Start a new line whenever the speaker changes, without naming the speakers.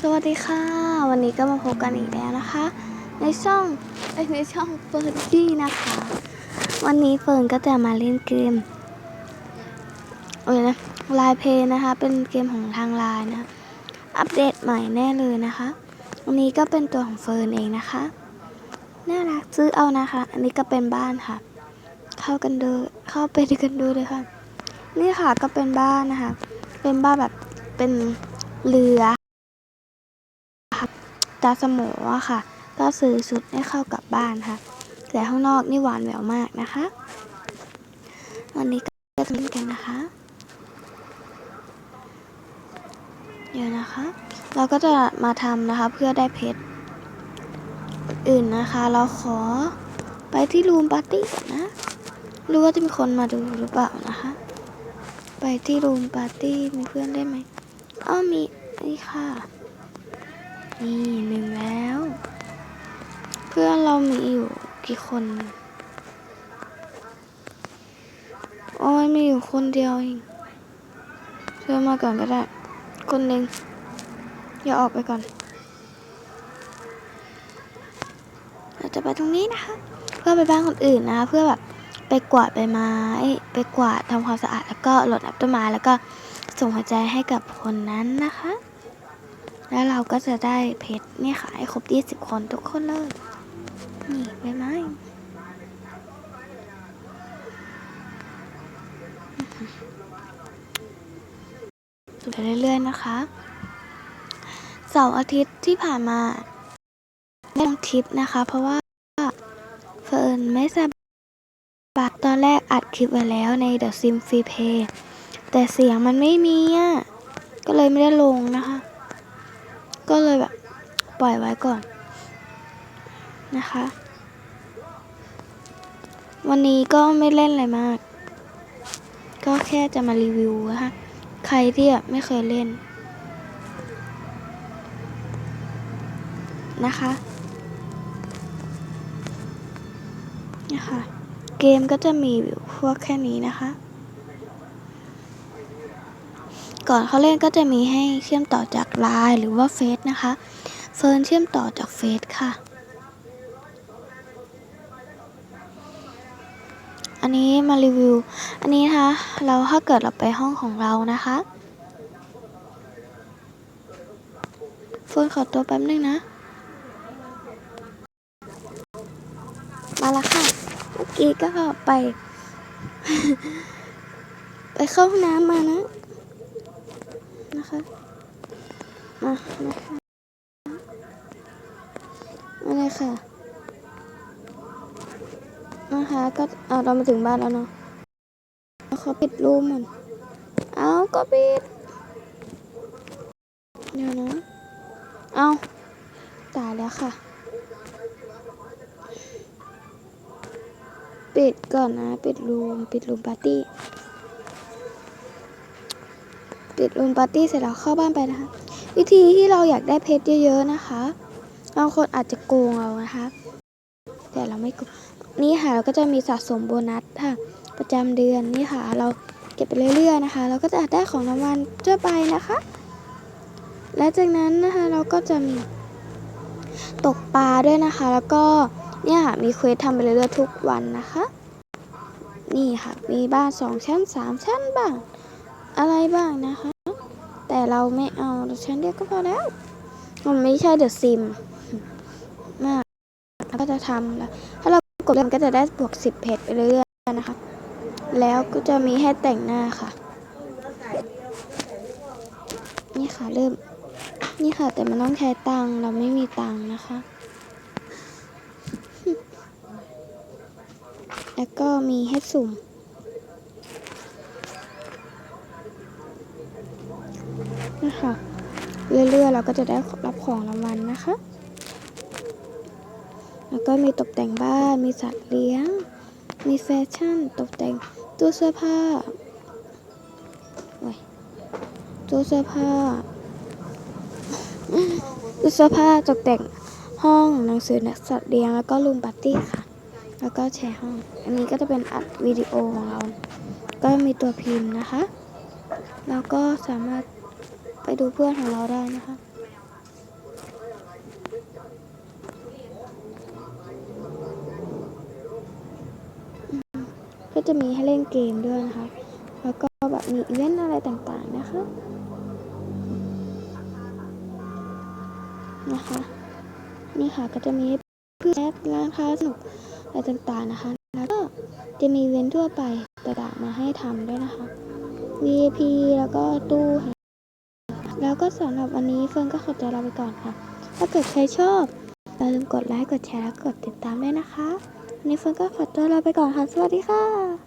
สวัสดีค่ะ วันนี้ก็มาพบกันอีกแล้วนะคะ ในช่องในช่องเฟิร์นดี้นะคะ วันนี้เฟิร์นก็จะมาเล่นเกมเอ้ยนะลายเพลนะคะ เป็นเกมของทางไลน์นะอัปเดตใหม่แน่เลยนะคะ วันนี้ก็เป็นตัวของเฟิร์นเองนะคะน่ารักซื้อเอานะคะ อันนี้ก็เป็นบ้านค่ะ เข้ากันดูเข้าไปดูกันดูเลยค่ะ นี่ค่ะก็เป็นบ้านนะคะ เป็นบ้านแบบเป็นเรือ ตาสมอะค่ะ ก็ซื้อชุดให้เข้ากับบ้านค่ะ แต่ข้างนอกนี่หวานแหววมากนะคะ วันนี้ก็จะเล่นกันนะคะ เดี๋ยวนะคะ เราก็จะมาทำนะคะเพื่อได้เพชรอื่นนะคะ เราขอไปที่รูมปาร์ตี้นนะรู้ว่าจะมีคนมาดูหรือเปล่านะคะ ไปที่รูมปาร์ตี้มีเพื่อนได้ไหมอ้อมีนี่ค่ะ นี่หนึ่งแล้ว เพื่อนเรามีอยู่กี่คน โอ้ยมีอยู่คนเดียวเองเชิญมาก่อนก็ได้ คนหนึ่งอย่าออกไปก่อน เราจะไปตรงนี้นะคะ เพื่อไปบ้านคนอื่นนะคะเพื่อแบบไปกวาดใบไม้ ไปกวาดทำความสะอาดแล้วก็หลดน้ำต้นไม้แล้วก็ส่งหัวใจให้กับคนนั้นนะคะ แล้วเราก็จะได้เพชรเนี่ยค่ะให้ครบ20คนทุกคนเลย นี่ใบไม้ดูไปเรื่อยๆนะคะเสาร์อาทิตย์ที่ผ่านมาไม่ลงทริปนะคะ เพราะว่าเฟิร์นไม่สบายตอนแรกอัดคลิปไว้แล้วใน The Sim Free Play แต่เสียงมันไม่มีอะ ก็เลยไม่ได้ลงนะคะ ก็เลยแบบปล่อยไว้ก่อนนะคะ วันนี้ก็ไม่เล่นอะไรมาก ก็แค่จะมารีวิวนะคะใครที่แบบไม่เคยเล่น นะคะนะคะ เกมก็จะมีพวกแค่นี้นะคะ ก่อนเขาเล่นก็จะมีให้เชื่อมต่อจากไลน์หรือว่าเฟซนะคะ เฟิร์นเชื่อมต่อจากเฟซค่ะ อันนี้มารีวิว อันนี้นะคะ เราถ้าเกิดเราไปห้องของเรานะคะเฟิร์นขอตัวแป๊บนึงนะ มาละค่ะเมื่อกี้ก็ไป ไปเข้าห้องน้ำมานะ นะคะมานะคะมาเลยค่ะนะคะก็เอาเรามาถึงบ้านแล้วเนาะเขาปิดรูมหมดเอาก็ปิดเดี๋ยวนะเอาตายแล้วค่ะ ปิดก่อนนะ ปิดรูมปิดรูมปาร์ตี้ ปิดรูมปาร์ตี้เสร็จแล้วเข้าบ้านไปนะคะ วิธีที่เราอยากได้เพชรเยอะๆนะคะ บางคนอาจจะโกงเรานะคะ แต่เราไม่โกงนี่ค่ะเราก็จะมีสะสมโบนัสค่ะ ประจำเดือนนี่ค่ะ เราเก็บไปเรื่อยๆนะคะ เราก็จะได้ของรางวัลทั่วไปนะคะ และจากนั้นนะคะเราก็จะมีตกปลาด้วยนะคะ แล้วก็เนี่ยค่ะมีเควสทำไปเรื่อยๆทุกวันนะคะ นี่ค่ะ มีบ้านสองชั้นสามชั้นบ้าง อะไรบ้างนะคะ แต่เราไม่เอาเราชั้นเดียวก็พอแล้ว มันไม่ใช่เดอะซิมมากแล้วก็จะทำแล้วถ้าเรากดเล่นก็จะได้บวกสิบเพจไปเรื่อยๆนะคะ แล้วก็จะมีให้แต่งหน้าค่ะ นี่ค่ะเริ่ม นี่ค่ะ แต่มันต้องใช้ตังเราไม่มีตังนะคะ แล้วก็มีให้สุ่ม นะคะ เรื่อยๆเราก็จะได้รับของรางวัลนะคะ แล้วก็มีตกแต่งบ้าน มีสัตว์เลี้ยง มีแฟชั่น ตกแต่งตู้เสื้อผ้าตู้เสื้อผ้าตู้เสื้อผ้าตกแต่งห้องหนังสือสัตว์เลี้ยงแล้วก็รูมปาร์ตี้ค่ะ แล้วก็แชร์ห้อง อันนี้ก็จะเป็นอัดวิดีโอของเรา ก็มีตัวพิมพ์นะคะ แล้วก็สามารถ ไปดูเพื่อนของเราได้นะคะก็จะมีให้เล่นเกมด้วยนะคะ แล้วก็แบบมีเล่นอะไรต่างๆนะคะ นะคะ นี่ค่ะก็จะมีเพื่อนร้านค้าสนุกอะไรต่างๆนะคะ แล้วก็จะมีเว้นทั่วไปต่างๆมาให้ทำด้วยนะคะ VIP แล้วก็ตู้ แล้วก็สำหรับวันนี้เฟิร์นก็ขอตัวลาไปก่อนค่ะ ถ้าเกิดใครชอบอย่าลืมกดไลค์ กดแชร์ และกดติดตามด้วยนะคะ วันนี้เฟิร์นก็ขอตัวลาไปก่อนค่ะ สวัสดีค่ะ